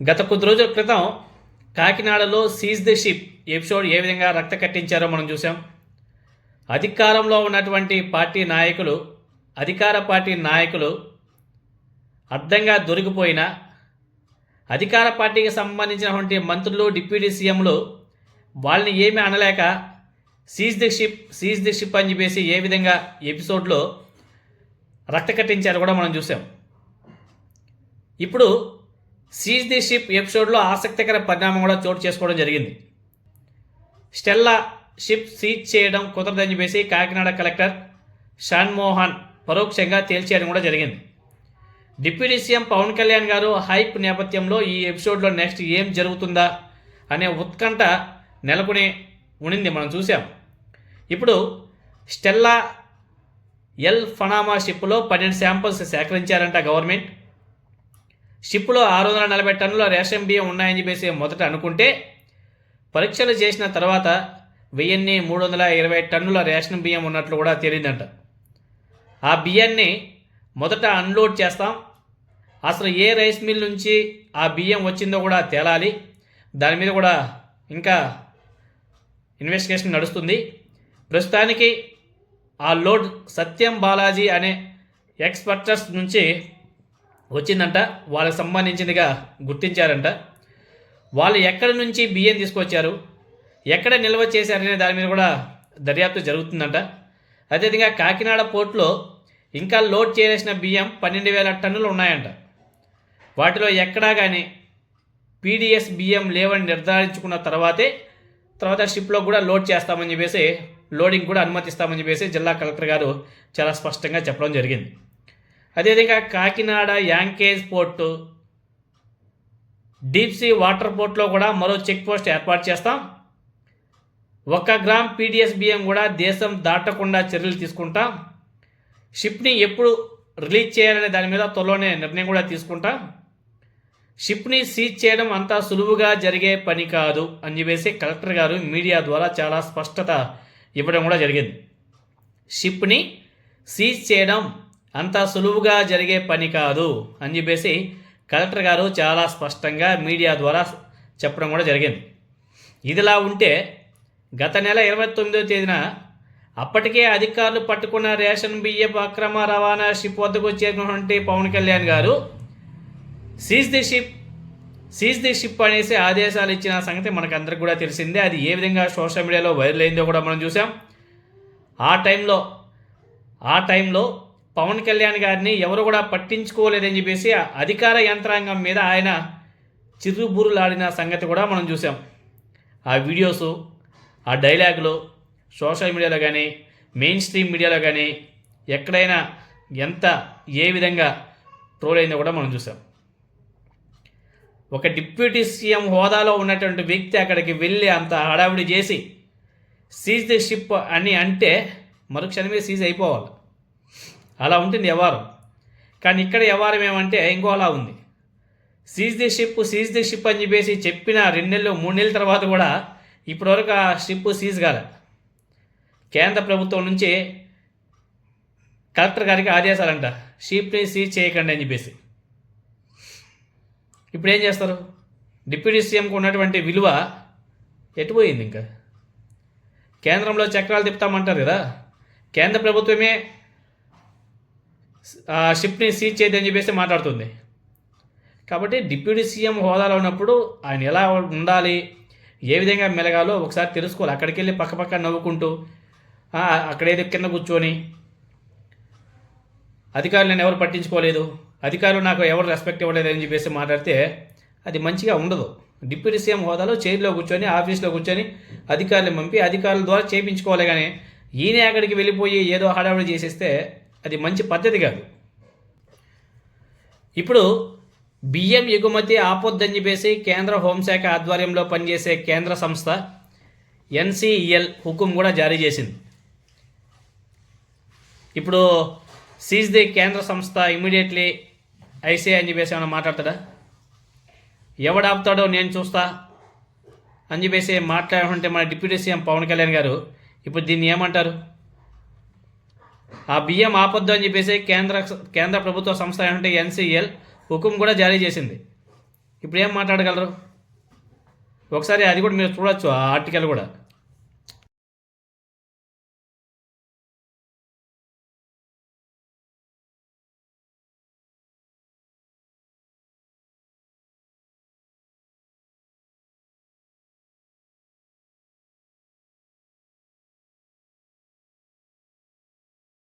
గత కొద్ది రోజుల క్రితం కాకినాడలో సీజ్ ది షిప్ ఎపిసోడ్ ఏ విధంగా రక్త కట్టించారో మనం చూసాం అధికారంలో ఉన్నటువంటి పార్టీ నాయకులు అధికార పార్టీ నాయకులు అర్థంగా దొరికిపోయిన అధికార పార్టీకి సంబంధించినటువంటి మంత్రులు డిప్యూటీ సీఎంలు వాళ్ళని ఏమీ అనలేక seize the ship seize the ship అని చెప్పేసి ఏ విధంగా ఎపిసోడ్లో రక్త కట్టించారో కూడా మనం చూసాం ఇప్పుడు సీజ్ ది షిప్ ఎపిసోడ్లో ఆసక్తికర పరిణామం కూడా చోటు చేసుకోవడం జరిగింది. స్టెల్లా షిప్ సీజ్ చేయడం కుదరదని చెప్పేసి కాకినాడ కలెక్టర్ షాన్ మోహన్ పరోక్షంగా తేల్చేయడం కూడా జరిగింది. డిప్యూటీ సీఎం పవన్ కళ్యాణ్ గారు హైప్ నేపథ్యంలో ఈ ఎపిసోడ్లో నెక్స్ట్ ఏం జరుగుతుందా అనే ఉత్కంఠ నెలకొని ఉండింది మనం చూసాం. ఇప్పుడు స్టెల్లా ఎల్ ఫనామా షిప్లో పన్నెండు శాంపుల్స్ సేకరించారంట గవర్నమెంట్. షిప్లో ఆరు వందల నలభై టన్నుల రేషన్ బియ్యం ఉన్నాయని చెప్పేసి మొదట అనుకుంటే పరీక్షలు చేసిన తర్వాత వెయ్యిన్ని మూడు వందల ఇరవై టన్నుల రేషన్ బియ్యం ఉన్నట్లు కూడా తేలిందంట. ఆ బియ్యాన్ని మొదట అన్లోడ్ చేస్తాం. అసలు ఏ రైస్ మిల్ నుంచి ఆ బియ్యం వచ్చిందో కూడా తేలాలి. దాని మీద కూడా ఇంకా ఇన్వెస్టిగేషన్ నడుస్తుంది. ప్రస్తుతానికి ఆ లోడ్ సత్యం బాలాజీ అనే ఎక్స్పర్టర్స్ నుంచి వచ్చిందంట వాళ్ళకి సంబంధించిందిగా గుర్తించారంట. వాళ్ళు ఎక్కడి నుంచి బియ్యం తీసుకొచ్చారు ఎక్కడ నిల్వ చేశారనే దాని మీద కూడా దర్యాప్తు జరుగుతుందంట. అదేవిధంగా కాకినాడ పోర్టులో ఇంకా లోడ్ చేసిన బియ్యం పన్నెండు వేల టన్నులు ఉన్నాయంట. వాటిలో ఎక్కడా కానీ పీడిఎస్ బియ్యం లేవని నిర్ధారించుకున్న తర్వాతే తర్వాత షిప్లో కూడా లోడ్ చేస్తామని చెప్పేసి లోడింగ్ కూడా అనుమతిస్తామని చెప్పేసి జిల్లా కలెక్టర్ గారు చాలా స్పష్టంగా చెప్పడం జరిగింది. అదేవిధంగా Kakinada anchorage port deep sea water పోర్ట్లో కూడా మరో చెక్ పోస్ట్ ఏర్పాటు చేస్తాం. ఒక గ్రామ్ పీడిఎస్ బియ్యం కూడా దేశం దాటకుండా చర్యలు తీసుకుంటాం. షిప్ని ఎప్పుడు రిలీజ్ చేయాలనే దాని మీద త్వరలోనే నిర్ణయం కూడా తీసుకుంటాం. షిప్ని సీజ్ చేయడం అంత సులువుగా జరిగే పని కాదు అని చెప్పేసి కలెక్టర్ గారు మీడియా ద్వారా చాలా స్పష్టత ఇవ్వడం కూడా జరిగింది. షిప్ని సీజ్ చేయడం అంత సులువుగా జరిగే పని కాదు అని చెప్పేసి కలెక్టర్ గారు చాలా స్పష్టంగా మీడియా ద్వారా చెప్పడం కూడా జరిగింది. ఇదిలా ఉంటే గత నెల ఇరవై తొమ్మిదో తేదీన అప్పటికే అధికారులు పట్టుకున్న రేషన్ బియ్యపు అక్రమ రవాణా షిప్ వద్దకు చేరినటువంటి Pawan Kalyan garu seize the ship seize the ship అనేసి ఆదేశాలు ఇచ్చిన సంగతి మనకందరికి కూడా తెలిసిందే. అది ఏ విధంగా సోషల్ మీడియాలో వైరల్ అయిందో కూడా మనం చూసాం ఆ టైంలో ఆ టైంలో పవన్ కళ్యాణ్ గారిని ఎవరు కూడా పట్టించుకోలేదని చెప్పేసి అధికార యంత్రాంగం మీద ఆయన చిరుబురులాడిన సంగతి కూడా మనం చూసాం ఆ వీడియోస్ ఆ డైలాగులు సోషల్ మీడియాలో కానీ మెయిన్ స్ట్రీమ్ మీడియాలో కానీ ఎక్కడైనా ఎంత ఏ విధంగా ట్రోల్ అయిందో కూడా మనం చూసాం ఒక డిప్యూటీ సీఎం హోదాలో ఉన్నటువంటి వ్యక్తి అక్కడికి వెళ్ళి అంత హడావిడి చేసి సీజ్ ది షిప్ అని అంటే మరుక్షణమే సీజ్ అయిపోవాలి. అలా ఉంటుంది వ్యవహారం కానీ ఇక్కడ వ్యవహారం ఏమంటే ఇంకోలా ఉంది. Seize the ship seize the ship అని చెప్పేసి చెప్పిన రెండు నెలలు మూడు నెలల తర్వాత కూడా ఇప్పటివరకు ఆ షిప్ సీజ్ కాల. కేంద్ర ప్రభుత్వం నుంచి కలెక్టర్ గారికి ఆదేశాలంట షిప్ని సీజ్ చేయకండి అని చెప్పేసి. ఇప్పుడు ఏం చేస్తారు? డిప్యూటీ సీఎంకు ఉన్నటువంటి విలువ ఎటుపోయింది ఇంకా? కేంద్రంలో చక్రాలు తిప్పుతామంటారు కదా. కేంద్ర ప్రభుత్వమే షిప్ని సీజ్ చేయదని చెప్పేసి మాట్లాడుతుంది. కాబట్టి డిప్యూటీ సీఎం హోదాలో ఉన్నప్పుడు ఆయన ఎలా ఉండాలి ఏ విధంగా మెలగాలో ఒకసారి తెలుసుకోవాలి. అక్కడికి వెళ్ళి పక్కపక్క నవ్వుకుంటూ ఆ, అక్కడేదో కింద కూర్చొని అధికారులు నేను ఎవరు పట్టించుకోలేదు అధికారులు నాకు ఎవరు రెస్పెక్ట్ ఇవ్వలేదు అని చెప్పేసి మాట్లాడితే అది మంచిగా ఉండదు. డిప్యూటీ సీఎం హోదాలో చైర్లో కూర్చొని ఆఫీస్లో కూర్చొని అధికారులు పంపి అధికారుల ద్వారా చేయించుకోవాలి కానీ ఈయన అక్కడికి వెళ్ళిపోయి ఏదో హడావిడి చేసేస్తే అది మంచి పద్ధతి కాదు. ఇప్పుడు బియ్యం ఎగుమతి ఆపొద్దని చెప్పేసి కేంద్ర హోంశాఖ ఆధ్వర్యంలో పనిచేసే కేంద్ర సంస్థ ఎన్సిఈఎల్ హుకుం కూడా జారీ చేసింది. ఇప్పుడు సీజ్ ది కేంద్ర సంస్థ ఇమీడియట్లీ ఐసీ అని చెప్పేసి ఏమైనా మాట్లాడతాడా? ఎవడు ఆపుతాడో నేను చూస్తా అని చెప్పేసి మాట్లాడుతుంటే మన డిప్యూటీ సీఎం పవన్ కళ్యాణ్ గారు ఇప్పుడు దీన్ని ఏమంటారు? ఆ బియ్యం ఆపొద్దు అని చెప్పేసి కేంద్ర కేంద్ర ప్రభుత్వ సంస్థ ఏంటంటే ఎన్సీఎల్ హుకుం కూడా జారీ చేసింది. ఇప్పుడు ఏం మాట్లాడగలరు? ఒకసారి అది కూడా మీరు చూడొచ్చు ఆ ఆర్టికల్ కూడా.